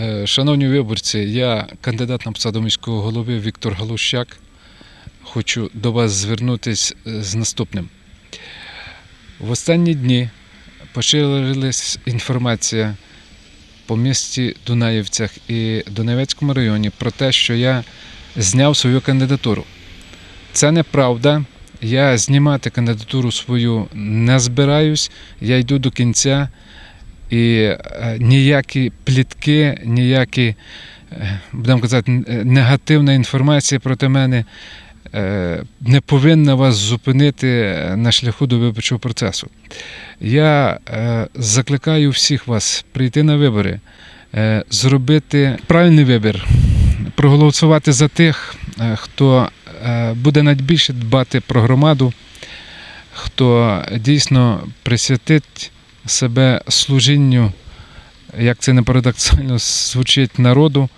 Е, Шановні виборці, я кандидат на посаду міського голови Віктор Галущак. Хочу до вас звернутися з наступним. В останні дні поширилась інформація по місті Дунаївцях і Донецькому районі про те, що я зняв свою кандидатуру. Це неправда. Я знімати кандидатуру свою не збираюсь. Я йду до кінця. І е, ніякі плітки, ніякі, е, будемо казати, е, негативна інформація проти мене не повинна вас зупинити на шляху до виборчого процесу. Я закликаю всіх вас прийти на вибори, зробити правильний вибір, проголосувати за тих, хто буде найбільше дбати про громаду, хто дійсно присвятить себе служінню, як це не парадоксально звучить народу,